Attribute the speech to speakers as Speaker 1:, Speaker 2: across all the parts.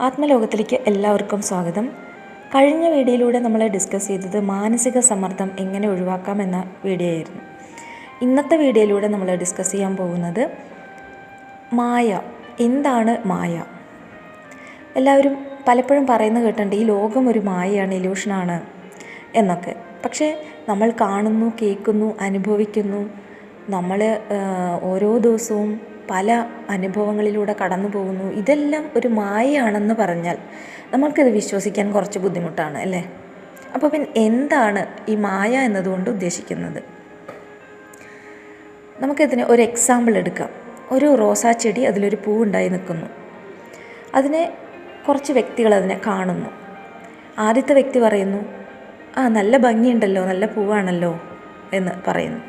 Speaker 1: ആത്മലോകത്തിലേക്ക് എല്ലാവർക്കും സ്വാഗതം. കഴിഞ്ഞ വീഡിയോയിലൂടെ നമ്മൾ ഡിസ്കസ് ചെയ്തത് മാനസിക സമ്മർദ്ദം എങ്ങനെ ഒഴിവാക്കാം എന്ന വീഡിയോ ആയിരുന്നു ഇന്നത്തെ വീഡിയോയിലൂടെ നമ്മൾ ഡിസ്കസ് ചെയ്യാൻ പോകുന്നത് മായ എന്താണ് മായ? എല്ലാവരും പലപ്പോഴും പറയുന്ന കേട്ടിട്ടുണ്ട് ഈ ലോകം ഒരു മായയാണ് ഇലൂഷനാണ് എന്നൊക്കെ. പക്ഷേ നമ്മൾ കാണുന്നു കേൾക്കുന്നു അനുഭവിക്കുന്നു. നമ്മൾ ഓരോ ദിവസവും പല അനുഭവങ്ങളിലൂടെ കടന്നു പോകുന്നു. ഇതെല്ലാം ഒരു മായയാണെന്ന് പറഞ്ഞാൽ നമ്മൾക്കിത് വിശ്വസിക്കാൻ കുറച്ച് ബുദ്ധിമുട്ടാണ് അല്ലേ? അപ്പോൾ പിന്നെ എന്താണ് ഈ മായ എന്നതുകൊണ്ട് ഉദ്ദേശിക്കുന്നത്? നമുക്കിതിന് ഒരു എക്സാമ്പിൾ എടുക്കാം. ഒരു റോസാ ചെടി അതിലൊരു പൂ ഉണ്ടായി നിൽക്കുന്നു. അതിനെ കുറച്ച് വ്യക്തികൾ അതിനെ കാണുന്നു. ആദ്യത്തെ വ്യക്തി പറയുന്നു ആ നല്ല ഭംഗിയുണ്ടല്ലോ നല്ല പൂവാണല്ലോ എന്ന് പറയുന്നു.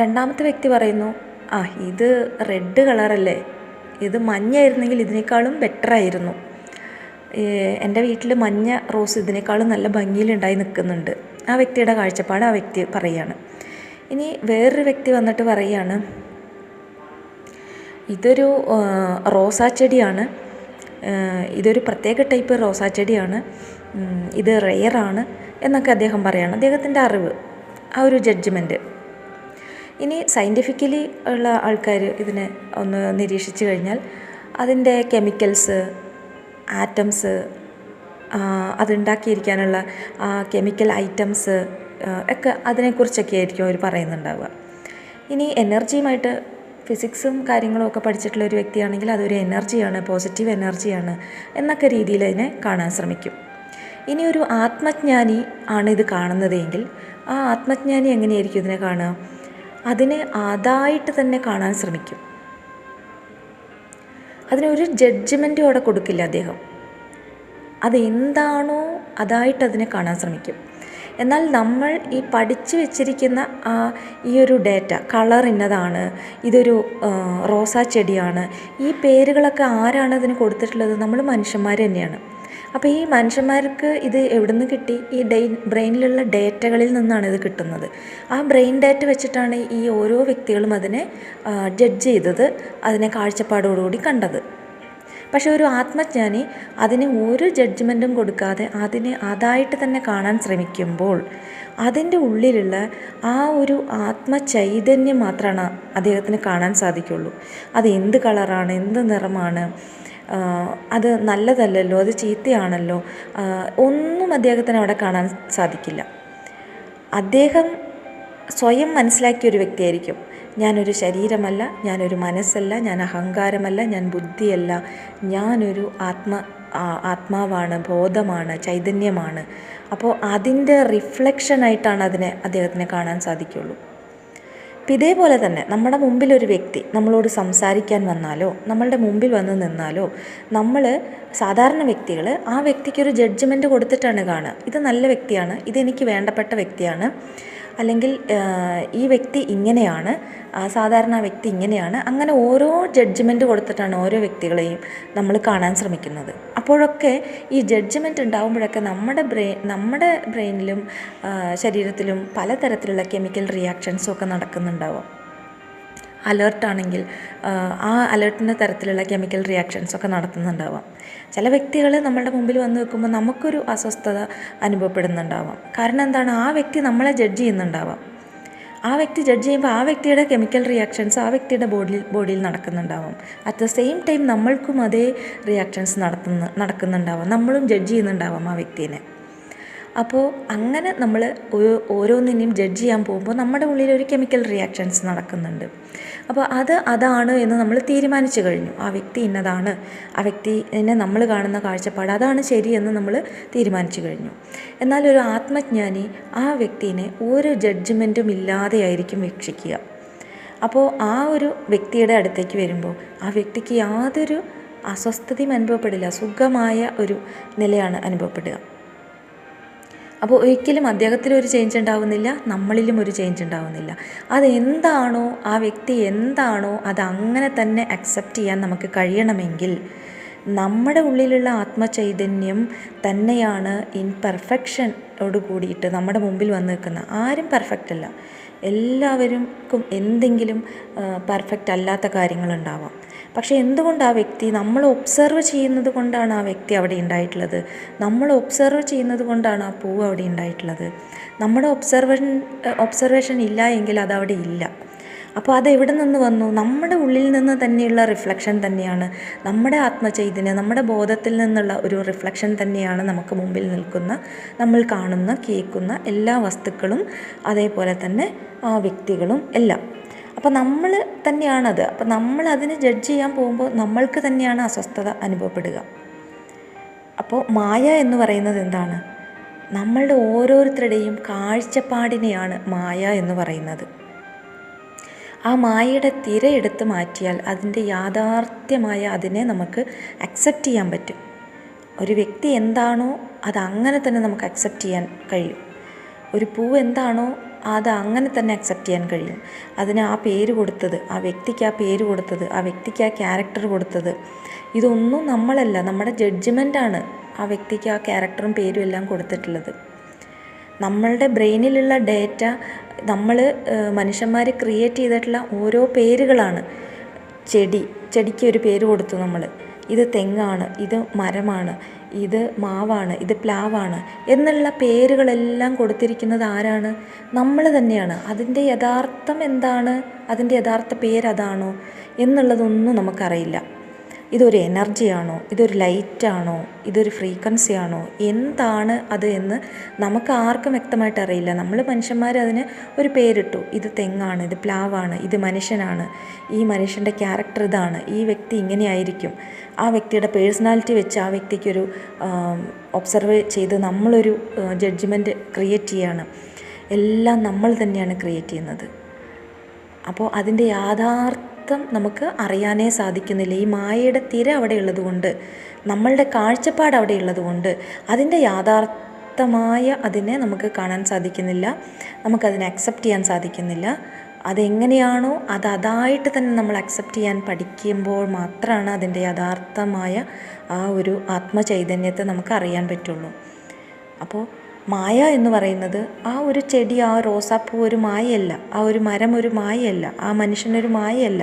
Speaker 1: രണ്ടാമത്തെ വ്യക്തി പറയുന്നു ആ ഇത് റെഡ് കളറല്ലേ? ഇത് മഞ്ഞയായിരുന്നെങ്കിൽ ഇതിനേക്കാളും ബെറ്ററായിരുന്നു എന്റെ വീട്ടിൽ മഞ്ഞ റോസ് ഇതിനേക്കാളും നല്ല ഭംഗിയിലുണ്ടായി നിൽക്കുന്നുണ്ട്. ആ വ്യക്തിയുടെ കാഴ്ചപ്പാട് ആ വ്യക്തി പറയുകയാണ് ഇനി വേറൊരു വ്യക്തി വന്നിട്ട് പറയുകയാണ് ഇതൊരു റോസാ ചെടിയാണ് ഇതൊരു പ്രത്യേക ടൈപ്പ് റോസാ ചെടിയാണ് ഇത് റെയറാണ് എന്നൊക്കെ അദ്ദേഹം പറയുകയാണ് അദ്ദേഹത്തിന്റെ അറിവ് ആ ഒരു ജഡ്ജ്മെന്റ് ഇനി സയന്റിഫിക്കലി ഉള്ള ആൾക്കാർ ഇതിനെ ഒന്ന് നിരീക്ഷിച്ചു കഴിഞ്ഞാൽ അതിന്റെ കെമിക്കൽസ് ആറ്റംസ് അതുണ്ടാക്കിയിരിക്കാനുള്ള കെമിക്കൽ ഐറ്റംസ് ഒക്കെ അതിനെക്കുറിച്ചൊക്കെ ആയിരിക്കും അവർ പറയുന്നുണ്ടാവുക. ഇനി എനർജിയുമായിട്ട് ഫിസിക്സും കാര്യങ്ങളും ഒക്കെ പഠിച്ചിട്ടുള്ള ഒരു വ്യക്തിയാണെങ്കിൽ അതൊരു എനർജിയാണ് പോസിറ്റീവ് എനർജിയാണ് എന്നൊക്കെ രീതിയിൽ അതിനെ കാണാൻ ശ്രമിക്കും. ഇനി ഒരു ആത്മജ്ഞാനി ആണ് ഇത് കാണുന്നതെങ്കിൽ ആ ആത്മജ്ഞാനി എങ്ങനെയായിരിക്കും ഇതിനെ കാണുക? അതിനെ അതായിട്ട് തന്നെ കാണാൻ ശ്രമിക്കും. അതിനൊരു ജഡ്ജ്മെന്റും അവിടെ കൊടുക്കില്ല അദ്ദേഹം. അതെന്താണോ അതായിട്ട് അതിനെ കാണാൻ ശ്രമിക്കും. എന്നാൽ നമ്മൾ ഈ പഠിച്ചു വെച്ചിരിക്കുന്ന ഈ ഒരു ഡേറ്റ കളർ ഇന്നതാണ് ഇതൊരു റോസാ ചെടിയാണ് ഈ പേരുകളൊക്കെ ആരാണ് അതിന് കൊടുത്തിട്ടുള്ളത്? നമ്മൾ മനുഷ്യന്മാർ തന്നെയാണ്. അപ്പോൾ ഈ മനുഷ്യന്മാർക്ക് ഇത് എവിടെ നിന്ന് കിട്ടി? ഈ ഡെ ബ്രെയിനിലുള്ള ഡേറ്റകളിൽ നിന്നാണ് ഇത് കിട്ടുന്നത്. ആ ബ്രെയിൻ ഡേറ്റ വെച്ചിട്ടാണ് ഈ ഓരോ വ്യക്തികളും അതിനെ ജഡ്ജ് ചെയ്തത് അതിനെ കാഴ്ചപ്പാടോടുകൂടി കണ്ടത്. പക്ഷേ ഒരു ആത്മജ്ഞാനി അതിന് ഒരു ജഡ്ജ്മെന്റും കൊടുക്കാതെ അതിനെ അതായിട്ട് തന്നെ കാണാൻ ശ്രമിക്കുമ്പോൾ അതിന്റെ ഉള്ളിലുള്ള ആ ഒരു ആത്മചൈതന്യം മാത്രമാണ് അദ്ദേഹത്തിന് കാണാൻ സാധിക്കുള്ളൂ. അത് എന്ത് കളറാണ് എന്ത് നിറമാണ് അത് നല്ലതല്ലല്ലോ അത് ചീത്തയാണല്ലോ. ഒന്നും അദ്ദേഹത്തിന് അവിടെ കാണാൻ സാധിക്കില്ല. അദ്ദേഹം സ്വയം മനസ്സിലാക്കിയ ഒരു വ്യക്തിയായിരിക്കും. ഞാനൊരു ശരീരമല്ല ഞാനൊരു മനസ്സല്ല ഞാൻ അഹങ്കാരമല്ല ഞാൻ ബുദ്ധിയല്ല. ഞാനൊരു ആത്മ ആത്മാവാണ് ബോധമാണ് ചൈതന്യമാണ്. അപ്പോൾ അതിന്റെ റിഫ്ലക്ഷനായിട്ടാണ് അതിനെ അദ്ദേഹത്തിനെ കാണാൻ സാധിക്കുള്ളൂ. അപ്പം ഇതേപോലെ തന്നെ നമ്മുടെ മുമ്പിൽ ഒരു വ്യക്തി നമ്മളോട് സംസാരിക്കാൻ വന്നാലോ നമ്മളുടെ മുമ്പിൽ വന്ന് നിന്നാലോ നമ്മൾ സാധാരണ വ്യക്തികൾ ആ വ്യക്തിക്കൊരു ജഡ്ജ്മെന്റ് കൊടുത്തിട്ടാണ് കാണുക. ഇത് നല്ല വ്യക്തിയാണ് ഇതെനിക്ക് വേണ്ടപ്പെട്ട വ്യക്തിയാണ്. അല്ലെങ്കിൽ ഈ വ്യക്തി ഇങ്ങനെയാണ് സാധാരണ വ്യക്തി ഇങ്ങനെയാണ് അങ്ങനെ ഓരോ ജഡ്ജ്മെന്റ് കൊടുത്തിട്ടാണ് ഓരോ വ്യക്തികളെയും നമ്മൾ കാണാൻ ശ്രമിക്കുന്നത്. അപ്പോഴൊക്കെ ഈ ജഡ്ജ്മെന്റ് ഉണ്ടാകുമ്പോഴൊക്കെ നമ്മുടെ ബ്രെയിൻ നമ്മുടെ ബ്രെയിനിലും ശരീരത്തിലും പലതരത്തിലുള്ള കെമിക്കൽ റിയാക്ഷൻസും ഒക്കെ നടക്കുന്നുണ്ടാവും. അലേർട്ടാണെങ്കിൽ ആ അലേർട്ടിന്റെ തരത്തിലുള്ള കെമിക്കൽ റിയാക്ഷൻസൊക്കെ നടത്തുന്നുണ്ടാവാം. ചില വ്യക്തികൾ നമ്മളുടെ മുമ്പിൽ വന്ന് വെക്കുമ്പോൾ നമുക്കൊരു അസ്വസ്ഥത അനുഭവപ്പെടുന്നുണ്ടാവാം. കാരണം എന്താണ്? ആ വ്യക്തി നമ്മളെ ജഡ്ജ് ചെയ്യുന്നുണ്ടാവാം. ആ വ്യക്തി ജഡ്ജ് ചെയ്യുമ്പോൾ ആ വ്യക്തിയുടെ കെമിക്കൽ റിയാക്ഷൻസ് ആ വ്യക്തിയുടെ ബോഡിയിൽ ബോഡിയിൽ നടക്കുന്നുണ്ടാവും. അറ്റ് ദ സെയിം ടൈം നമ്മൾക്കും അതേ റിയാക്ഷൻസ് നടത്തുന്ന നടക്കുന്നുണ്ടാവാം. നമ്മളും ജഡ്ജ് ചെയ്യുന്നുണ്ടാവാം ആ വ്യക്തിനെ. അപ്പോൾ അങ്ങനെ നമ്മൾ ഓരോന്നിനെയും ജഡ്ജ് ചെയ്യാൻ പോകുമ്പോൾ നമ്മുടെ ഉള്ളിൽ ഒരു കെമിക്കൽ റിയാക്ഷൻസ് നടക്കുന്നുണ്ട്. അപ്പോൾ അത് അതാണ് എന്ന് നമ്മൾ തീരുമാനിച്ചു കഴിഞ്ഞു. ആ വ്യക്തി ഇന്നതാണ്. ആ വ്യക്തിനെ നമ്മൾ കാണുന്ന കാഴ്ചപ്പാട് അതാണ് ശരിയെന്ന് നമ്മൾ തീരുമാനിച്ചു കഴിഞ്ഞു. എന്നാൽ ഒരു ആത്മജ്ഞാനി ആ വ്യക്തിനെ ഒരു ജഡ്ജ്മെന്റും ഇല്ലാതെയായിരിക്കും വീക്ഷിക്കുക. അപ്പോൾ ആ ഒരു വ്യക്തിയുടെ അടുത്തേക്ക് വരുമ്പോൾ ആ വ്യക്തിക്ക് യാതൊരു അസ്വസ്ഥതയും അനുഭവപ്പെടില്ല. സുഖമായ ഒരു നിലയാണ് അനുഭവപ്പെടുക. അപ്പോൾ ഒരിക്കലും അദ്ദേഹത്തിലും ഒരു ചേഞ്ച് ഉണ്ടാവുന്നില്ല നമ്മളിലും ഒരു ചേഞ്ച് ഉണ്ടാവുന്നില്ല. അതെന്താണോ ആ വ്യക്തി എന്താണോ അത് അങ്ങനെ തന്നെ അക്സെപ്റ്റ് ചെയ്യാൻ നമുക്ക് കഴിയണമെങ്കിൽ നമ്മുടെ ഉള്ളിലുള്ള ആത്മചൈതന്യം തന്നെയാണ് ഇൻ പെർഫെക്ഷനോട് കൂടിയിട്ട് നമ്മുടെ മുമ്പിൽ വന്നു നിൽക്കുന്ന ആരും പെർഫെക്റ്റ് അല്ല. എല്ലാവർക്കും എന്തെങ്കിലും പെർഫെക്റ്റ് അല്ലാത്ത കാര്യങ്ങളുണ്ടാവാം പക്ഷേ എന്തുകൊണ്ട് ആ വ്യക്തി നമ്മൾ ഒബ്സർവ് ചെയ്യുന്നത് കൊണ്ടാണ് ആ വ്യക്തി അവിടെ ഉണ്ടായിട്ടുള്ളത്? നമ്മൾ ഒബ്സർവ് ചെയ്യുന്നത് കൊണ്ടാണ് ആ പൂവ് അവിടെ ഉണ്ടായിട്ടുള്ളത്? നമ്മുടെ ഒബ്സർവേഷൻ ഒബ്സർവേഷൻ ഇല്ല എങ്കിൽ അതവിടെ ഇല്ല. അപ്പോൾ അത് എവിടെ നിന്ന് വന്നു? നമ്മുടെ ഉള്ളിൽ നിന്ന് തന്നെയുള്ള റിഫ്ലക്ഷൻ തന്നെയാണ്. നമ്മുടെ ആത്മചൈതന്യം നമ്മുടെ ബോധത്തിൽ നിന്നുള്ള ഒരു റിഫ്ലക്ഷൻ തന്നെയാണ് നമുക്ക് മുമ്പിൽ നിൽക്കുന്ന നമ്മൾ കാണുന്ന കേൾക്കുന്ന എല്ലാ വസ്തുക്കളും അതേപോലെ തന്നെ ആ വ്യക്തികളും എല്ലാം. അപ്പോൾ നമ്മൾ തന്നെയാണത്. അപ്പോൾ നമ്മൾ അതിനെ ജഡ്ജ് ചെയ്യാൻ പോകുമ്പോൾ നമ്മൾക്ക് തന്നെയാണ് അസ്വസ്ഥത അനുഭവപ്പെടുക. അപ്പോൾ മായ എന്ന് പറയുന്നത് എന്താണ്? നമ്മളുടെ ഓരോരുത്തരുടെയും കാഴ്ചപ്പാടിനെയാണ് മായ എന്ന് പറയുന്നത്. ആ മായയുടെ തിര എടുത്ത് മാറ്റിയാൽ അതിന്റെ യാഥാർത്ഥ്യമായ അതിനെ നമുക്ക് അക്സെപ്റ്റ് ചെയ്യാൻ പറ്റും. ഒരു വ്യക്തി എന്താണോ അത് അങ്ങനെ തന്നെ നമുക്ക് അക്സെപ്റ്റ് ചെയ്യാൻ കഴിയും. ഒരു പൂ എന്താണോ അത് അങ്ങനെ തന്നെ അക്സെപ്റ്റ് ചെയ്യാൻ കഴിയും. അതിന് ആ പേര് കൊടുത്തത് ആ വ്യക്തിക്ക് ആ പേര് കൊടുത്തത് ആ വ്യക്തിക്ക് ആ ക്യാരക്ടർ കൊടുത്തത് ഇതൊന്നും നമ്മളല്ല. നമ്മുടെ ജഡ്ജ്മെന്റാണ് ആ വ്യക്തിക്ക് ആ ക്യാരക്ടറും പേരും എല്ലാം കൊടുത്തിട്ടുള്ളത്. നമ്മളുടെ ബ്രെയിനിലുള്ള ഡേറ്റ നമ്മൾ മനുഷ്യന്മാർ ക്രിയേറ്റ് ചെയ്തിട്ടുള്ള ഓരോ പേരുകളാണ്. ചെടി ചെടിക്ക് ഒരു പേര് കൊടുത്തു നമ്മൾ ഇത് തെങ്ങാണ് ഇത് മരമാണ് ഇത് മാവാണ് ഇത് പ്ലാവാണ് എന്നുള്ള പേരുകളെല്ലാം കൊടുത്തിരിക്കുന്നത് ആരാണ്? നമ്മൾ തന്നെയാണ്. അതിന്റെ യഥാർത്ഥം എന്താണ്? അതിന്റെ യഥാർത്ഥ പേരതാണോ എന്നുള്ളതൊന്നും നമുക്കറിയില്ല. ഇതൊരു എനർജിയാണോ ഇതൊരു ലൈറ്റാണോ ഇതൊരു ഫ്രീക്വൻസി ആണോ? എന്താണ് അത് എന്ന് നമുക്ക് ആർക്കും വ്യക്തമായിട്ട് അറിയില്ല. നമ്മൾ മനുഷ്യന്മാർ അതിന് ഒരു പേരിട്ടു. ഇത് തെങ്ങാണ് ഇത് പ്ലാവാണ് ഇത് മനുഷ്യനാണ്. ഈ മനുഷ്യന്റെ ക്യാരക്ടർ ഇതാണ്. ഈ വ്യക്തി ഇങ്ങനെയായിരിക്കും. ആ വ്യക്തിയുടെ പേഴ്സണാലിറ്റി വെച്ച് ആ വ്യക്തിക്കൊരു ഒബ്സർവ് ചെയ്ത് നമ്മളൊരു ജഡ്ജ്മെന്റ് ക്രിയേറ്റ് ചെയ്യാണ്. എല്ലാം നമ്മൾ തന്നെയാണ് ക്രിയേറ്റ് ചെയ്യുന്നത്. അപ്പോൾ അതിന്റെ യാഥാർത്ഥ അർത്ഥം നമുക്ക് അറിയാനേ സാധിക്കുന്നില്ല. ഈ മായയുടെ തിര അവിടെ ഉള്ളതുകൊണ്ട് നമ്മളുടെ കാഴ്ചപ്പാട് അവിടെ ഉള്ളതുകൊണ്ട് അതിന്റെ യാഥാർത്ഥമായ അതിനെ നമുക്ക് കാണാൻ സാധിക്കുന്നില്ല. നമുക്കതിനെ അക്സെപ്റ്റ് ചെയ്യാൻ സാധിക്കുന്നില്ല. അതെങ്ങനെയാണോ അത് അതായിട്ട് തന്നെ നമ്മൾ അക്സെപ്റ്റ് ചെയ്യാൻ പഠിക്കുമ്പോൾ മാത്രമാണ് അതിന്റെ യഥാർത്ഥമായ ആ ഒരു ആത്മചൈതന്യത്തെ നമുക്ക് അറിയാൻ പറ്റുള്ളൂ. അപ്പോൾ മായ എന്ന് പറയുന്നത് ആ ഒരു ചെടി ആ റോസാപ്പൂ ഒരു മായയല്ല ആ ഒരു മരം ഒരു മായയല്ല ആ മനുഷ്യനൊരു മായയല്ല.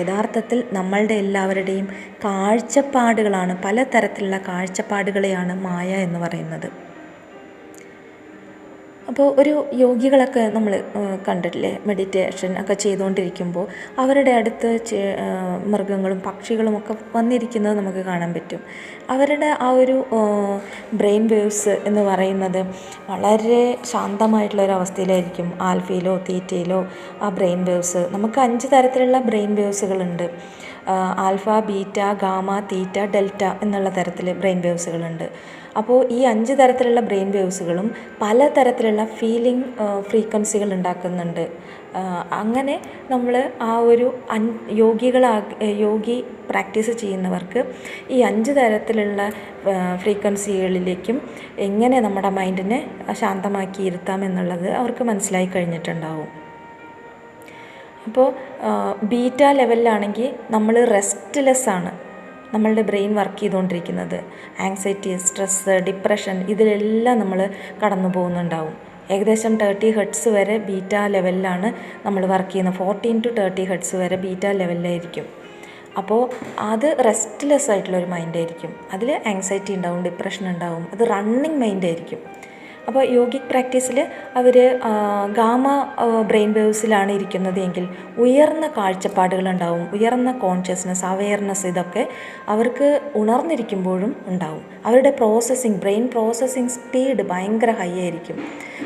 Speaker 1: യഥാർത്ഥത്തിൽ നമ്മളുടെ എല്ലാവരുടെയും കാഴ്ചപ്പാടുകളാണ് പലതരത്തിലുള്ള കാഴ്ചപ്പാടുകളെയാണ് മായ എന്ന് പറയുന്നത്. അപ്പോൾ ഒരു യോഗികളൊക്കെ നമ്മൾ കണ്ടിട്ടില്ലേ? മെഡിറ്റേഷൻ ഒക്കെ ചെയ്തുകൊണ്ടിരിക്കുമ്പോൾ അവരുടെ അടുത്ത് മൃഗങ്ങളും പക്ഷികളും ഒക്കെ വന്നിരിക്കുന്നത് നമുക്ക് കാണാൻ പറ്റും. അവരുടെ ആ ഒരു ബ്രെയിൻ വേവ്സ് എന്ന് പറയുന്നത് വളരെ ശാന്തമായിട്ടുള്ള ഒരു അവസ്ഥയിലായിരിക്കും ആൽഫയിലോ തീറ്റയിലോ ആ ബ്രെയിൻ വേവ്സ് നമുക്ക് അഞ്ച് തരത്തിലുള്ള brain വേവ്സുകളുണ്ട് alpha beta gamma theta delta എന്നുള്ള തരത്തിൽ ബ്രെയിൻ വേവ്സുകളുണ്ട് അപ്പോൾ ഈ അഞ്ച് തരത്തിലുള്ള ബ്രെയിൻ വേവ്സുകളും പല തരത്തിലുള്ള ഫീലിംഗ് ഫ്രീക്വൻസികൾ ഉണ്ടാക്കുന്നുണ്ട്. അങ്ങനെ നമ്മൾ ആ ഒരു അൻ യോഗികളാ യോഗി പ്രാക്ടീസ് ചെയ്യുന്നവർക്ക് ഈ അഞ്ച് തരത്തിലുള്ള ഫ്രീക്വൻസികളിലേക്കും എങ്ങനെ നമ്മുടെ മൈൻഡിനെ ശാന്തമാക്കി ഇരുത്താം എന്നുള്ളത് അവർക്ക് മനസ്സിലായി കഴിഞ്ഞിട്ടുണ്ടാവും. അപ്പോൾ ബീറ്റ ലെവലിലാണെങ്കിൽ നമ്മൾ റെസ്റ്റ്ലെസ് ആണ് നമ്മളുടെ ബ്രെയിൻ വർക്ക് ചെയ്തുകൊണ്ടിരിക്കുന്നത്. ആങ്സൈറ്റി സ്ട്രെസ്സ് ഡിപ്രഷൻ ഇതിലെല്ലാം നമ്മൾ കടന്നു പോകുന്നുണ്ടാവും ഏകദേശം തേർട്ടി ഹെഡ്സ് വരെ ബീറ്റ ലെവലിലാണ് നമ്മൾ വർക്ക് ചെയ്യുന്നത്. ഫോർട്ടീൻ ടു തേർട്ടി ഹെഡ്സ് വരെ ബീറ്റ ലെവലിലായിരിക്കും അപ്പോൾ അത് റെസ്റ്റ്ലെസ് ആയിട്ടുള്ളൊരു മൈൻഡായിരിക്കും അതിൽ ആങ്സൈറ്റി ഉണ്ടാവും ഡിപ്രഷൻ ഉണ്ടാവും. അത് റണ്ണിങ് മൈൻഡായിരിക്കും അപ്പോൾ യോഗിക് പ്രാക്ടീസിൽ അവർ ഗാമ ബ്രെയിൻ വേവ്സിലാണ് ഇരിക്കുന്നത് എങ്കിൽ ഉയർന്ന കാഴ്ചപ്പാടുകളുണ്ടാവും ഉയർന്ന കോൺഷ്യസ്നെസ് അവെയർനെസ് ഇതൊക്കെ അവർക്ക് ഉണർന്നിരിക്കുമ്പോഴും ഉണ്ടാവും. അവരുടെ പ്രോസസ്സിങ് ബ്രെയിൻ പ്രോസസ്സിങ് സ്പീഡ് ഭയങ്കര ഹൈ ആയിരിക്കും.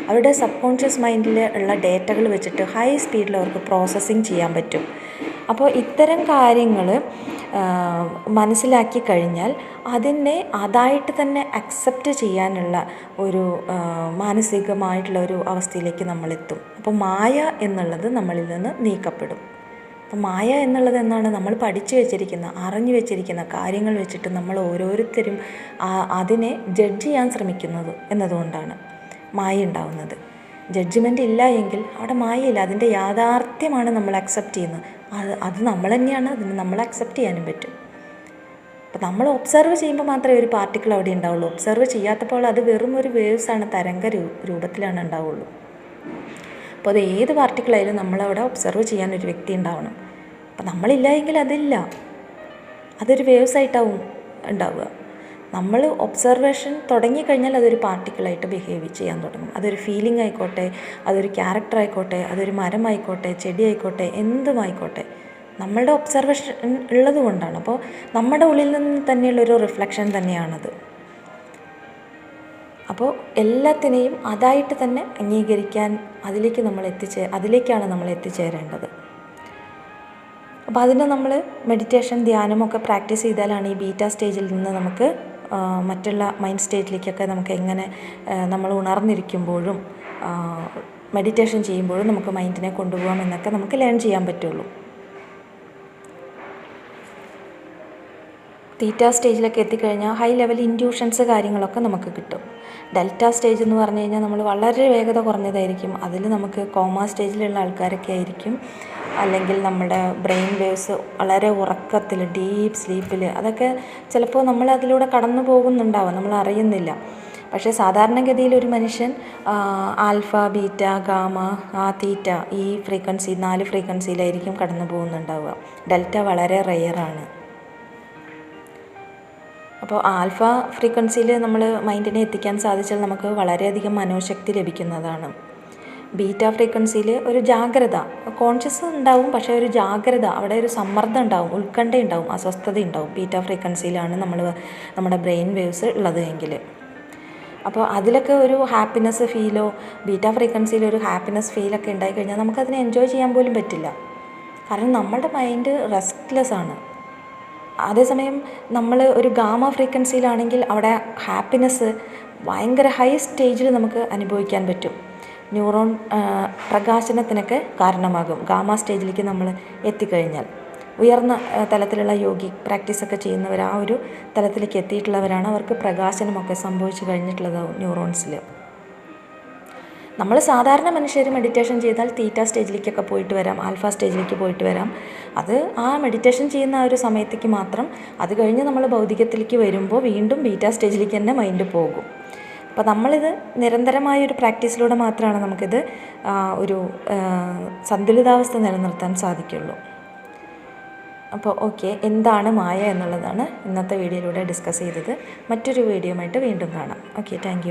Speaker 1: അവരുടെ സബ് കോൺഷ്യസ് മൈൻഡിൽ ഉള്ള ഡേറ്റകൾ വെച്ചിട്ട് ഹൈ സ്പീഡിൽ അവർക്ക് പ്രോസസ്സിങ് ചെയ്യാൻ പറ്റും. അപ്പോൾ ഇത്തരം കാര്യങ്ങൾ മനസ്സിലാക്കി കഴിഞ്ഞാൽ അതിനെ അതായിട്ട് തന്നെ അക്സെപ്റ്റ് ചെയ്യാനുള്ള ഒരു മാനസികമായിട്ടുള്ള ഒരു അവസ്ഥയിലേക്ക് നമ്മളെത്തും. അപ്പോൾ മായ എന്നുള്ളത് നമ്മളിൽ നിന്ന് നീക്കപ്പെടും. അപ്പോൾ മായ എന്നുള്ളത് എന്നാണ് നമ്മൾ പഠിച്ചു വെച്ചിരിക്കുന്ന അറിഞ്ഞു വെച്ചിരിക്കുന്ന കാര്യങ്ങൾ വെച്ചിട്ട് നമ്മൾ ഓരോരുത്തരും അതിനെ ജഡ്ജ് ചെയ്യാൻ ശ്രമിക്കുന്നത് എന്നതുകൊണ്ടാണ് മായ ഉണ്ടാവുന്നത്. ജഡ്ജ്മെന്റ് ഇല്ല എങ്കിൽ അവിടെ മായയില്ല അതിന്റെ യാഥാർത്ഥ്യമാണ് നമ്മൾ അക്സെപ്റ്റ് ചെയ്യുന്നത്. അത് അത് നമ്മൾ തന്നെയാണ് അതിന് നമ്മൾ അക്സെപ്റ്റ് ചെയ്യാനും പറ്റും. അപ്പോൾ നമ്മൾ ഒബ്സർവ് ചെയ്യുമ്പോൾ മാത്രമേ ഒരു പാർട്ടിക്കിൾ അവിടെ ഉണ്ടാവുള്ളൂ. ഒബ്സർവ് ചെയ്യാത്തപ്പോൾ അത് വെറും ഒരു വേവ്സാണ് തരംഗ രൂപത്തിലാണ് ഉണ്ടാവുള്ളൂ. അപ്പോൾ അത് ഏത് പാർട്ടിക്കിളായാലും നമ്മളവിടെ ഒബ്സർവ് ചെയ്യാൻ ഒരു വ്യക്തി ഉണ്ടാവണം. അപ്പം നമ്മളില്ല എങ്കിൽ അതില്ല. അതൊരു വേവ്സായിട്ടാവും ഉണ്ടാവുക. നമ്മൾ ഒബ്സർവേഷൻ തുടങ്ങിക്കഴിഞ്ഞാൽ അതൊരു പാർട്ടിക്കിളായിട്ട് ബിഹേവ് ചെയ്യാൻ തുടങ്ങും. അതൊരു ഫീലിംഗ് ആയിക്കോട്ടെ അതൊരു ക്യാരക്ടർ ആയിക്കോട്ടെ അതൊരു മരമായിക്കോട്ടെ ചെടി ആയിക്കോട്ടെ എന്തുമായിക്കോട്ടെ നമ്മളുടെ ഒബ്സർവേഷൻ ഉള്ളത് കൊണ്ടാണ്. അപ്പോൾ നമ്മുടെ ഉള്ളിൽ നിന്ന് തന്നെയുള്ളൊരു റിഫ്ലക്ഷൻ തന്നെയാണത്. അപ്പോൾ എല്ലാത്തിനെയും അതായിട്ട് തന്നെ അംഗീകരിക്കാൻ അതിലേക്ക് നമ്മൾ എത്തിച്ചേ അതിലേക്കാണ് നമ്മൾ എത്തിച്ചേരേണ്ടത്. അപ്പോൾ അതിന് നമ്മൾ മെഡിറ്റേഷൻ ധ്യാനമൊക്കെ പ്രാക്ടീസ് ചെയ്താലാണ് ഈ ബീറ്റ സ്റ്റേജിൽ നിന്ന് നമുക്ക് മറ്റുള്ള മൈൻഡ് സ്റ്റേറ്റിലേക്കൊക്കെ നമുക്ക് എങ്ങനെ നമ്മൾ ഉണർന്നിരിക്കുമ്പോഴും മെഡിറ്റേഷൻ ചെയ്യുമ്പോഴും നമുക്ക് മൈൻഡിനെ കൊണ്ടുപോകാം എന്നൊക്കെ നമുക്ക് ലേൺ ചെയ്യാൻ പറ്റുള്ളൂ. തീറ്റ സ്റ്റേജിലൊക്കെ എത്തിക്കഴിഞ്ഞാൽ ഹൈ ലെവൽ ഇൻഡ്യൂഷൻസ് കാര്യങ്ങളൊക്കെ നമുക്ക് കിട്ടും. ഡെൽറ്റ സ്റ്റേജ് എന്ന് പറഞ്ഞു കഴിഞ്ഞാൽ നമ്മൾ വളരെ വേഗത കുറഞ്ഞതായിരിക്കും. അതിൽ നമുക്ക് കോമ സ്റ്റേജിലുള്ള ആൾക്കാരൊക്കെ ആയിരിക്കും. അല്ലെങ്കിൽ നമ്മുടെ ബ്രെയിൻ വേവ്സ് വളരെ ഉറക്കത്തിൽ ഡീപ്പ് സ്ലീപ്പിൽ അതൊക്കെ ചിലപ്പോൾ നമ്മൾ അതിലൂടെ കടന്നു പോകുന്നുണ്ടാവാം. നമ്മൾ അറിയുന്നില്ല. പക്ഷേ സാധാരണഗതിയിൽ ഒരു മനുഷ്യൻ ആൽഫ ബീറ്റ ഗാമ ആ തീറ്റ ഈ ഫ്രീക്വൻസി നാല് ഫ്രീക്വൻസിയിലായിരിക്കും കടന്നു പോകുന്നുണ്ടാവുക. ഡെൽറ്റ വളരെ റെയറാണ്. അപ്പോൾ ആൽഫ ഫ്രീക്വൻസിയിൽ നമ്മൾ മൈൻഡിനെ എത്തിക്കാൻ സാധിച്ചാൽ നമുക്ക് വളരെയധികം മനോശക്തി ലഭിക്കുന്നതാണ്. ബീറ്റ ഫ്രീക്വൻസിയിൽ ഒരു ജാഗ്രത കോൺഷ്യസ് ഉണ്ടാവും പക്ഷേ ഒരു ജാഗ്രത അവിടെ ഒരു സമ്മർദ്ദം ഉണ്ടാവും ഉത്കണ്ഠ ഉണ്ടാവും അസ്വസ്ഥത ഉണ്ടാവും. ബീറ്റ ഫ്രീക്വൻസിയിലാണ് നമ്മൾ നമ്മുടെ ബ്രെയിൻ വേവ്സ് ഉള്ളത് എങ്കിൽ. അപ്പോൾ അതിലൊക്കെ ഒരു ഹാപ്പിനെസ് ഫീലോ ബീറ്റ ഫ്രീക്വൻസിയിൽ ഒരു ഹാപ്പിനെസ് ഫീലൊക്കെ ഉണ്ടായിക്കഴിഞ്ഞാൽ നമുക്കതിനെ എൻജോയ് ചെയ്യാൻ പോലും പറ്റില്ല. കാരണം നമ്മുടെ മൈൻഡ് റെസ്റ്റ്ലെസ് ആണ്. അതേസമയം നമ്മൾ ഒരു ഗാമ ഫ്രീക്വൻസിയിലാണെങ്കിൽ അവിടെ ഹാപ്പിനെസ് ഭയങ്കര ഹൈ സ്റ്റേജിൽ നമുക്ക് അനുഭവിക്കാൻ പറ്റും. ന്യൂറോൺ പ്രകാശനത്തിനൊക്കെ കാരണമാകും. ഗാമ സ്റ്റേജിലേക്ക് നമ്മൾ എത്തിക്കഴിഞ്ഞാൽ. ഉയർന്ന തലത്തിലുള്ള യോഗി പ്രാക്ടീസൊക്കെ ചെയ്യുന്നവർ ആ ഒരു തലത്തിലേക്ക് എത്തിയിട്ടുള്ളവരാണ്. അവർക്ക് പ്രകാശനമൊക്കെ സംഭവിച്ചു കഴിഞ്ഞിട്ടുള്ളതാവും ന്യൂറോൺസിൽ നമ്മൾ സാധാരണ മനുഷ്യർ മെഡിറ്റേഷൻ ചെയ്താൽ തീറ്റ സ്റ്റേജിലേക്കൊക്കെ പോയിട്ട് വരാം ആൽഫ സ്റ്റേജിലേക്ക് പോയിട്ട് വരാം. അത് ആ മെഡിറ്റേഷൻ ചെയ്യുന്ന ആ ഒരു സമയത്തേക്ക് മാത്രം അത് കഴിഞ്ഞ് നമ്മൾ ഭൗതികത്തിലേക്ക് വരുമ്പോൾ വീണ്ടും ബീറ്റ സ്റ്റേജിലേക്ക് തന്നെ മൈൻഡ് പോകും. അപ്പോൾ നമ്മളിത് നിരന്തരമായ ഒരു പ്രാക്ടീസിലൂടെ മാത്രമാണ് നമുക്കിത് ഒരു സന്തുലിതാവസ്ഥ നിലനിർത്താൻ സാധിക്കുള്ളൂ. അപ്പോൾ ഓക്കെ എന്താണ് മായ എന്നുള്ളതാണ് ഇന്നത്തെ വീഡിയോയിലൂടെ ഡിസ്കസ് ചെയ്തത്. മറ്റൊരു വീഡിയോ വീണ്ടും കാണാം. Okay thank